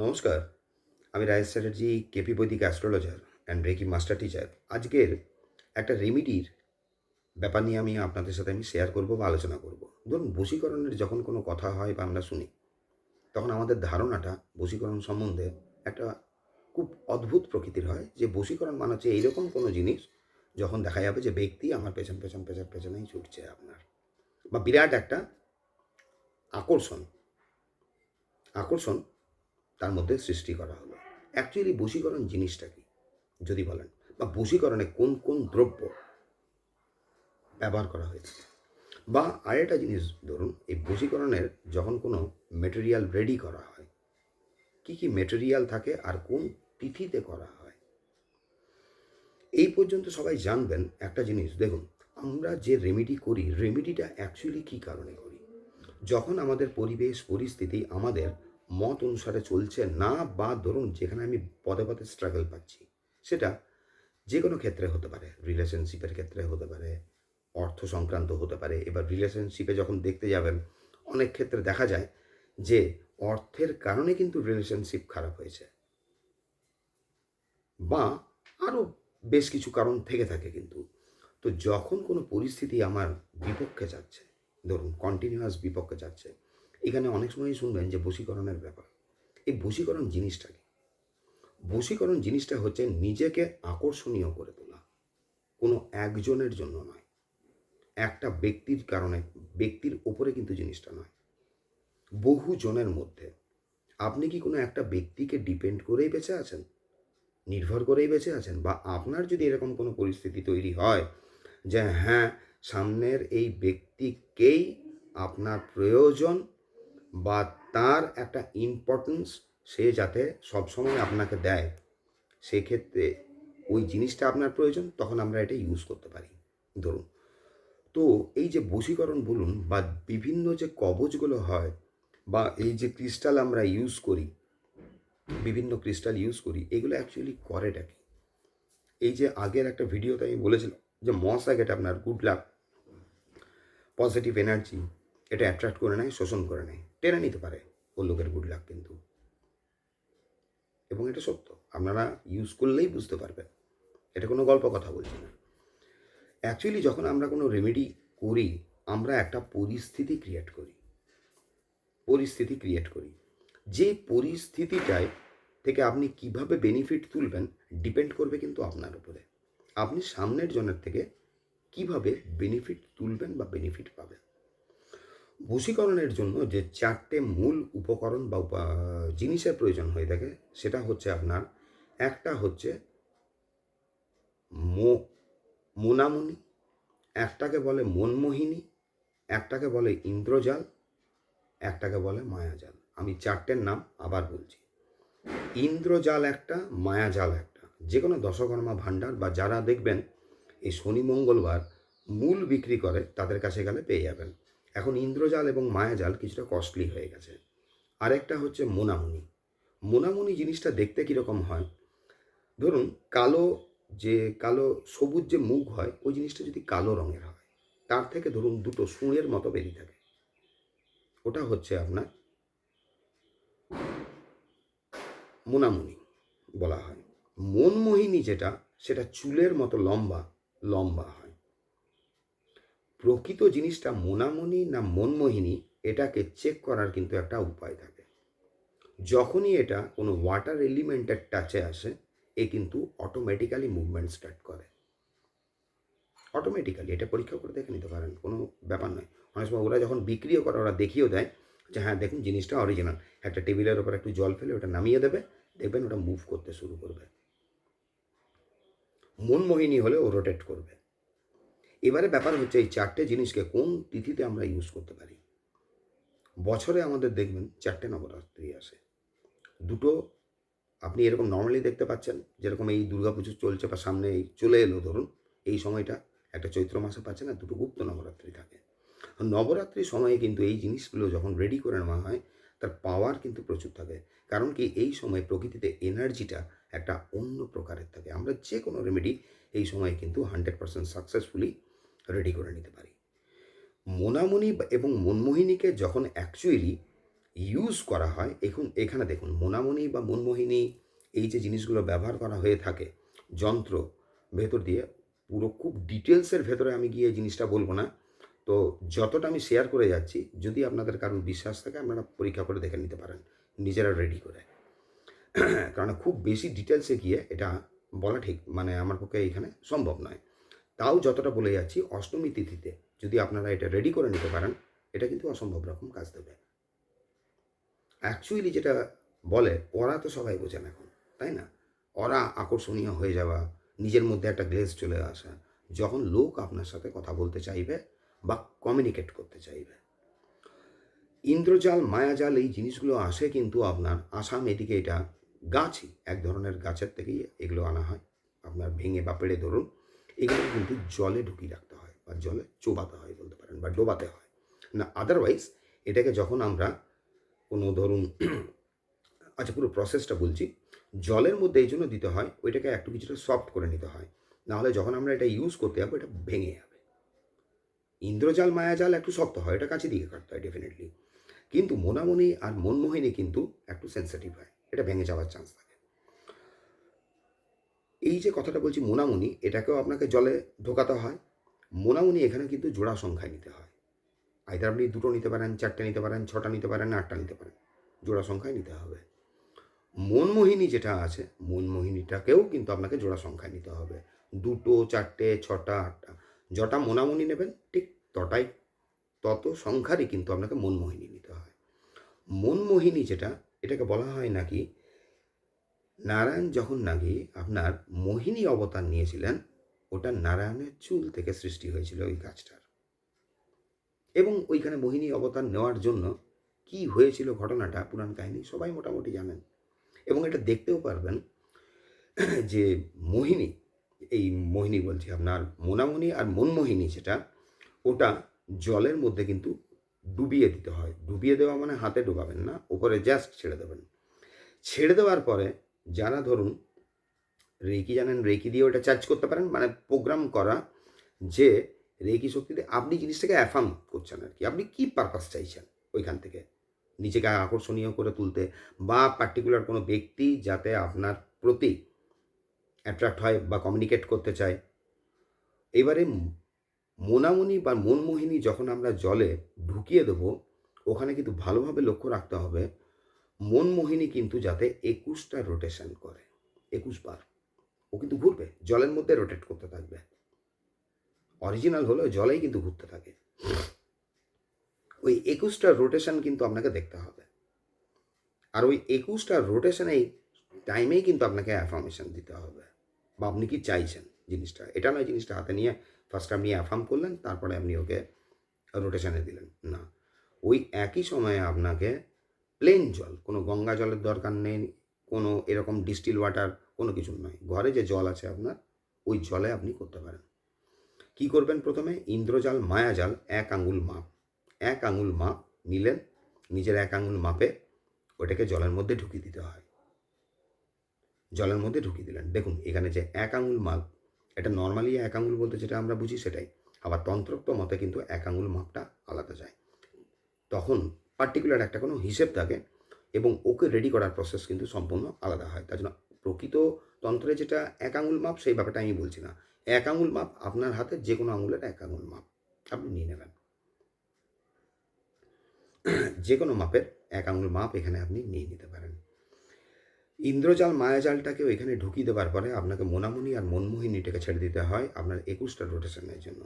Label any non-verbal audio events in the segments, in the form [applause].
নমস্কার, আমি রায়েশ চ্যাটার্জি, কেপি বৈদিক astrologer and reiki master teacher আজকের একটা রেমিডির ব্যাপার নিয়ে আমি আপনাদের সাথে আমি শেয়ার করব বা আলোচনা করব। ধরুন, বশীকরণের যখন কোনো কথা হয় বা আমরা শুনি, তখন আমাদের ধারণাটা বশীকরণ সম্বন্ধে একটা খুব অদ্ভুত প্রকৃতির হয় যে বশীকরণ মানে হচ্ছে এইরকম কোনো জিনিস যখন দেখা যাবে যে ব্যক্তি আমার পেছন পেছন পেছন, পেছনেই ছুটছে আপনার। বা বিরাট একটা আকর্ষণ আকর্ষণ তার মধ্যে সৃষ্টি করা হলো। অ্যাকচুয়ালি বশীকরণ জিনিসটা কি? যদি বলেন, বা বশীকরণে কোন কোন দ্রব্য ব্যবহার করা হয়েছে? বা আরেকটা জিনিস ধরুন, এই বশীকরণের যখন কোনো মেটেরিয়াল রেডি করা হয়, কি কি মেটেরিয়াল থাকে আর কোন তিথিতে করা হয়? এই পর্যন্ত সবাই জানবেন একটা জিনিস। দেখুন, আমরা যে রেমেডি করি রেমেডিটা অ্যাকচুয়ালি কী কারণে করি? যখন আমাদের পরিবেশ, পরিস্থিতি আমাদের মত অনুসারে চলছে না বা ধরুন যেখানে আমি পদে পদে স্ট্রাগল পাচ্ছি, সেটা যে কোনো ক্ষেত্রে হতে পারে রিলেশনশিপের ক্ষেত্রে হতে পারে, অর্থ সংক্রান্ত হতে পারে, এবার রিলেশনশিপে যখন দেখতে যাবেন, অনেক ক্ষেত্রে দেখা যায় যে অর্থের কারণে কিন্তু রিলেশনশিপ খারাপ হয়েছে। বা আরও বেশ কিছু কারণ থেকে থাকে কিন্তু। তো যখন কোনো পরিস্থিতি আমার বিপক্ষে যাচ্ছে, ধরুন কন্টিনিউয়াস বিপক্ষে যাচ্ছে এখানে অনেক সময়ই শুনবেন যে বশীকরণের ব্যাপার। এই বশীকরণ জিনিসটা কি? বশীকরণ জিনিসটা হচ্ছে নিজেকে আকর্ষণীয় করে তোলা। কোনো একজনের জন্য নয়। একটা ব্যক্তির কারণে, ব্যক্তির ওপরে কিন্তু জিনিসটা নয়। বহু জনের মধ্যে। আপনি কি কোনো একটা ব্যক্তিকে ডিপেন্ড করেই বেঁচে আছেন? নির্ভর করেই বেঁচে আছেন? বা আপনার যদি এরকম কোনো পরিস্থিতি তৈরি হয় যে হ্যাঁ সামনের এই ব্যক্তিকেই আপনার প্রয়োজন বা তার একটা ইম্পর্টেন্স সে যাতে সবসময় আপনাকে দেয়, সেক্ষেত্রে ওই জিনিসটা আপনার প্রয়োজন, তখন আমরা এটা ইউজ করতে পারি। ধরুন, তো এই যে বশীকরণ বলুন বা বিভিন্ন যে কবচগুলো হয় বা এই যে ক্রিস্টাল আমরা ইউজ করি, বিভিন্ন ক্রিস্টাল ইউজ করি, এগুলো অ্যাকচুয়ালি করেটা কি এই যে আগের একটা ভিডিওতে আমি বলেছিলাম যে মস আগেটা আপনার গুড লাক পজিটিভ এনার্জি এটা অ্যাট্রাক্ট করে নেয় শোষণ করে নেয় টেনে নিতে পারে ও লোকের গুড লাক কিন্তু। এবং এটা সত্য, আপনারা ইউজ করলেই বুঝতে পারবেন। এটা কোনো গল্প কথা বলছি না। অ্যাকচুয়ালি যখন আমরা কোনো রেমেডি করি, আমরা একটা পরিস্থিতি ক্রিয়েট করি। পরিস্থিতি ক্রিয়েট করি। যে পরিস্থিতিটায় থেকে আপনি কীভাবে বেনিফিট তুলবেন ডিপেন্ড করবে কিন্তু আপনার উপরে। আপনি সামনের জনের থেকে কীভাবে বেনিফিট তুলবেন বা বেনিফিট পাবেন? বশীকরণের জন্য যে চারটে মূল উপকরণ বা জিনিসের প্রয়োজন হয়ে থাকে সেটা হচ্ছে আপনার, একটা হচ্ছে মো, মোনামুনি, একটাকে বলে মনমোহিনী, একটাকে বলে ইন্দ্রজাল, একটাকে বলে মায়াজাল। আমি চারটের নাম আবার বলছি। ইন্দ্রজাল একটা, মায়াজাল একটা। যে কোনো দশকর্মা ভাণ্ডার বা যারা দেখবেন, এই শনি মঙ্গলবার মূল বিক্রি করে, তাদের কাছে গেলে পেয়ে যাবেন। এখন ইন্দ্রজাল এবং মায়াজাল কিছুটা কস্টলি হয়ে গেছে। আরেকটা হচ্ছে মোনামুনি। মোনামুনি জিনিসটা দেখতে কীরকম হয়? ধরুন, কালো যে, কালো সবুজ যে মুখ হয়, ওই জিনিসটা যদি কালো রঙের হয়, তার থেকে ধরুন দুটো সুঁড়ের মতো বেরিয়ে থাকে। ওটা হচ্ছে আপনার মোনামুনি বলা হয়। মনমোহিনী যেটা, সেটা চুলের মতো লম্বা লম্বা প্রকৃত জিনিসটা মোনামণি না মনমোহিনী, এটাকে চেক করার কিন্তু একটা উপায় থাকে। যখনই এটা কোনো ওয়াটার এলিমেন্টের টাচে আসে, এ কিন্তু অটোমেটিক্যালি মুভমেন্ট স্টার্ট করে। অটোমেটিক্যালি এটা পরীক্ষা করে দেখে নিতে পারেন, কোনো ব্যাপার নয়। অনেক সময় ওরা যখন বিক্রিও করে, ওরা দেখিয়েও দেয় যে হ্যাঁ দেখুন জিনিসটা অরিজিনাল একটা টেবিলের ওপর একটু জল ফেলে ওটা নামিয়ে দেবে, দেখবেন ওটা মুভ করতে শুরু করবে। মনমোহিনী হলে ও রোটেট করবে। এবারে ব্যাপার হচ্ছে এই চারটে জিনিসকে কোন তিথিতে আমরা ইউজ করতে পারি? বছরে আমাদের দেখবেন চারটে নবরাত্রি আসে। দুটো আপনি এরকম নর্মালি দেখতে পাচ্ছেন, যেরকম এই দুর্গাপুজো চলছে বা সামনে এই চলে এলো, ধরুন এই সময়টা একটা চৈত্র মাসে পাচ্ছেন না, দুটো গুপ্ত নবরাত্রি থাকে। নবরাত্রির সময়ে কিন্তু এই জিনিসগুলো যখন রেডি করে নেওয়া হয়, তার পাওয়ার কিন্তু প্রচুর থাকে। কারণ কি এই সময় প্রকৃতিতে এনার্জিটা একটা অন্য প্রকারের থাকে। আমরা যে কোনো রেমেডি এই সময়ে কিন্তু হান্ড্রেড পার্সেন্ট সাকসেসফুলি রেডি করে নিতে পারি। মোনামণি এবং মনমোহিনীকে যখন অ্যাকচুয়ালি ইউজ করা হয়, এখন এখানে দেখুন মোনামণি বা মনমোহিনী এই যে জিনিসগুলো ব্যবহার করা হয়ে থাকে, যন্ত্র ভেতর দিয়ে, পুরো খুব ডিটেলসের ভেতরে আমি গিয়ে জিনিসটা বলব না। তো যতটা আমি শেয়ার করে যাচ্ছি, যদি আপনাদের কারোর বিশ্বাস থাকে, আপনারা পরীক্ষা করে দেখে নিতে পারেন, নিজেরা রেডি করে। [clears throat] কারণ খুব বেশি ডিটেলসে গিয়ে এটা বলা ঠিক মানে আমার পক্ষে এখানে সম্ভব নয়। তাও যতটা বলে যাচ্ছি অষ্টমী তিথিতে। যদি আপনারা এটা রেডি করে নিতে পারেন, এটা কিন্তু অসম্ভব রকম কাজ দেবে। অ্যাকচুয়ালি যেটা বলে, ওরা তো সবাই বোঝেন এখন, তাই না? ওরা আকর্ষণীয় হয়ে যাওয়া, নিজের মধ্যে একটা গ্লেজ চলে আসা, যখন লোক আপনার সাথে কথা বলতে চাইবে বা কমিউনিকেট করতে চাইবে। ইন্দ্রজাল, মায়াজাল এই জিনিসগুলো আসে কিন্তু আপনার আসাম এদিকে এটা গাছই এক ধরনের গাছের থেকেই এগুলো আনা হয়। আপনার ভেঙে বা পেড়ে ধরুন এগুলো কিন্তু জলে ঢুকিয়ে রাখতে হয় বা জলে চোবাতে হয় বলতে পারেন বা ডোবাতে হয়। না আদারওয়াইজ এটাকে যখন আমরা কোনো ধরুন [clears throat] আচ্ছা পুরো প্রসেসটা বলছি, জলের মধ্যে এই জন্য দিতে হয়, ওইটাকে একটু কিছুটা সফট করে নিতে হয়। নাহলে যখন আমরা এটা ইউজ করতে যাব, এটা ভেঙে যাবে। ইন্দ্রজাল, মায়াজাল একটু শক্ত হয়, এটা কাছে দিকে কাটতে হয় ডেফিনেটলি কিন্তু মোনামণি আর মনমোহিনী কিন্তু একটু সেন্সিটিভ হয়, এটা ভেঙে যাওয়ার চান্স থাকে। এই যে কথাটা বলছি মোনামুনি, এটাকেও আপনাকে জলে ঢোকাতে হয়। মোনামুনি এখানে কিন্তু জোড়া সংখ্যায় নিতে হয়। আইদার আপনি দুটো নিতে পারেন, চারটে নিতে পারেন, ছটা নিতে পারেন, আটটা নিতে পারেন। জোড়া সংখ্যায় নিতে হবে। মনমোহিনী যেটা আছে, মনমোহিনীটাকেও কিন্তু আপনাকে জোড়া সংখ্যায় নিতে হবে। দুটো, চারটে, ছটা, আটটা, যটা মোনামুনি নেবেন, ঠিক তটাই তত সংখ্যারই কিন্তু আপনাকে মনমোহিনী নিতে হয়। মনমোহিনী যেটা, এটাকে বলা হয় নাকি নারায়ণ যখন নাকি আপনার মোহিনী অবতার নিয়েছিলেন, ওটা নারায়ণের চুল থেকে সৃষ্টি হয়েছিল ওই গাছটার। এবং ওইখানে মোহিনী অবতার নেওয়ার জন্য কি হয়েছিল ঘটনাটা, পুরাণ কাহিনী সবাই মোটামুটি জানেন। এবং এটা দেখতেও পারবেন [clears throat] যে মোহিনী, এই মোহিনী বলছি আপনার মোনামণি আর মনমোহিনী যেটা, ওটা জলের মধ্যে কিন্তু ডুবিয়ে দিতে হয়। ডুবিয়ে দেওয়া মানে হাতে ডুবাবেন না, ওপরে জাস্ট ছেড়ে দেবেন। ছেড়ে দেওয়ার পরে যারা ধরুন, রেকি জানেন, রেকি দিয়ে ওটা চার্জ করতে পারেন মানে প্রোগ্রাম করা যে রেকি শক্তিতে আপনি জিনিসটাকে অ্যাফার্ম করছেন আর কি আপনি কী পারপাস চাইছেন ওইখান থেকে? নিজেকে আকর্ষণীয় করে তুলতে বা পার্টিকুলার কোনো ব্যক্তি যাতে আপনার প্রতি অ্যাট্রাক্ট হয় বা কমিউনিকেট করতে চায়। এবারে মোনামণি বা মনমোহিনী যখন আমরা জলে ঢুকিয়ে দেবো, ওখানে কিন্তু ভালোভাবে লক্ষ্য রাখতে হবে মনমোহিনী কিন্তু যাতে একুশটা রোটেশন করে একুশ বার ও কিন্তু ঘুরবে, জলের মধ্যে রোটেট করতে থাকবে। অরিজিনাল হলেও জলেই কিন্তু ঘুরতে থাকে। ওই একুশটা রোটেশন কিন্তু আপনাকে দেখতে হবে। আর ওই একুশটা রোটেশনেই টাইমেই কিন্তু আপনাকে অ্যাফার্মেশন দিতে হবে। বা আপনি কি চাইছেন জিনিসটা? এটা নয় জিনিসটা হাতে নিয়ে ফার্স্ট আপনি অ্যাফার্ম করলেন, তারপরে আপনি ওকে রোটেশনে দিলেন। না, ওই একই সময়ে আপনাকে প্লেন জল, কোনো গঙ্গা জলের দরকার নেই, কোনো এরকম ডিস্টিল ওয়াটার কোনো কিছু নয়। ঘরে যে জল আছে আপনার, ওই জলে আপনি করতে পারেন। কি করবেন প্রথমে? ইন্দ্রজাল, মায়াজাল, এক আঙুল মাপ। এক আঙুল মাপ নিলেন, নিজের এক আঙুল মাপে ওটাকে জলের মধ্যে ঢুকিয়ে দিতে হয়। জলের মধ্যে ঢুকিয়ে দিলেন। দেখুন, এখানে যে এক আঙুল মাপ, এটা নর্মালি এক আঙুল বলতে যেটা আমরা বুঝি সেটাই। আবার তন্ত্রোক্ত মতে কিন্তু এক আঙুল মাপটা আলাদা যায়। তখন পার্টিকুলার একটা কোনো হিসেব থাকে এবং ওকে রেডি করার প্রসেস কিন্তু সম্পূর্ণ আলাদা হয়। তার জন্য প্রকৃত তন্ত্রে যেটা এক আঙুল মাপ, সেই ব্যাপারটা আমি বলছি না। এক আঙুল মাপ আপনার হাতে যে কোনো আঙুলের এক আঙুল মাপ। আপনি নিয়ে নেবেন। যে কোনো মাপের এক আঙুল মাপ এখানে আপনি নিয়ে নিতে পারেন। ইন্দ্রজাল মায়াজালটাকেও এখানে ঢুকিয়ে দেওয়ার পরে আপনাকে মোনামণি আর মনমোহিনীটাকে ছেড়ে দিতে হয় আপনার একুশটা রোটেশনের জন্য।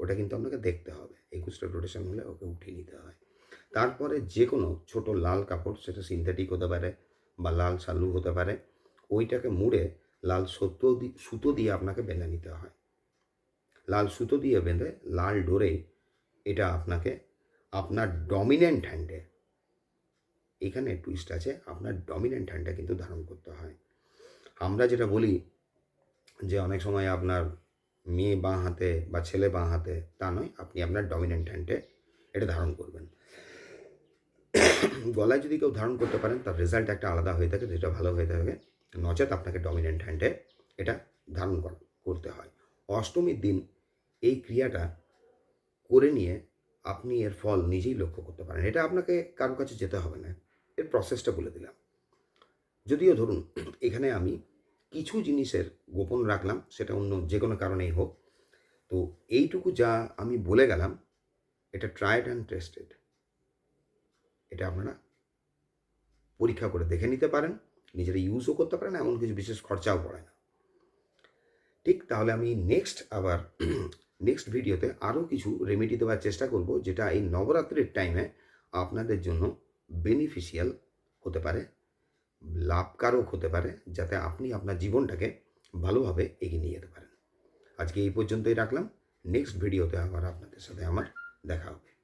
ওটা কিন্তু আপনাকে দেখতে হবে। একুশটা রোটেশন হলে ওকে উঠিয়ে নিতে হয়। তারপরে যে কোনো ছোট লাল কাপড়, সেটা সিনথেটিক হতে পারে বা লাল সালু হতে পারে, ওইটাকে মুড়ে লাল সত্য সুতো দিয়ে আপনাকে বেঁধে নিতে হয়। লাল সুতো দিয়ে বেঁধে লাল ডোরে এটা আপনাকে আপনার ডমিনেন্ট হ্যান্ডে এখানে টুইস্ট আছে, আপনার ডমিনেন্ট হ্যান্ডটা কিন্তু ধারণ করতে হয়। আমরা যেটা বলি যে অনেক সময় আপনার মেয়ে বাঁ হাতে বা ছেলে বাঁ হাতে, তা নয়, আপনি আপনার ডমিনেন্ট হ্যান্ডে এটা ধারণ করবেন। [coughs] গলায় যদি কেউ ধারণ করতে পারেন, তার রেজাল্ট একটা আলাদা হয়ে থাকে, যেটা ভালো হয়ে থাকে। নচেত আপনাকে ডমিনেন্ট হ্যান্ডে এটা ধারণ করতে হয়। অষ্টমীর দিন এই ক্রিয়াটা করে নিয়ে আপনি এর ফল নিজেই লক্ষ্য করতে পারেন। এটা আপনাকে কারও কাছে যেতে হবে না। এর প্রসেসটা বলে দিলাম। যদিও ধরুন, [coughs] এখানে আমি কিছু জিনিসের গোপন রাখলাম, সেটা অন্য যে কোনো কারণেই হোক। তো এইটুকু যা আমি বলে গেলাম, এটা ট্রাইড অ্যান্ড টেস্টেড এটা আপনারা পরীক্ষা করে দেখে নিতে পারেন, নিজেরা ইউজও করতে পারেন, এমন কিছু বিশেষ খরচাও পড়ে না। ঠিক তাহলে আমি নেক্সট আবার [clears throat] নেক্সট ভিডিওতে আরও কিছু রেমেডি দেওয়ার চেষ্টা করব, যেটা এই নবরাত্রির টাইমে আপনাদের জন্য বেনিফিশিয়াল হতে পারে, লাভকারক হতে পারে, যাতে আপনি আপনার জীবনটাকে ভালোভাবে এগিয়ে নিয়ে যেতে পারেন। আজকে এই পর্যন্তই রাখলাম নেক্সট ভিডিওতে আবার আপনাদের সাথে আমার দেখা হবে।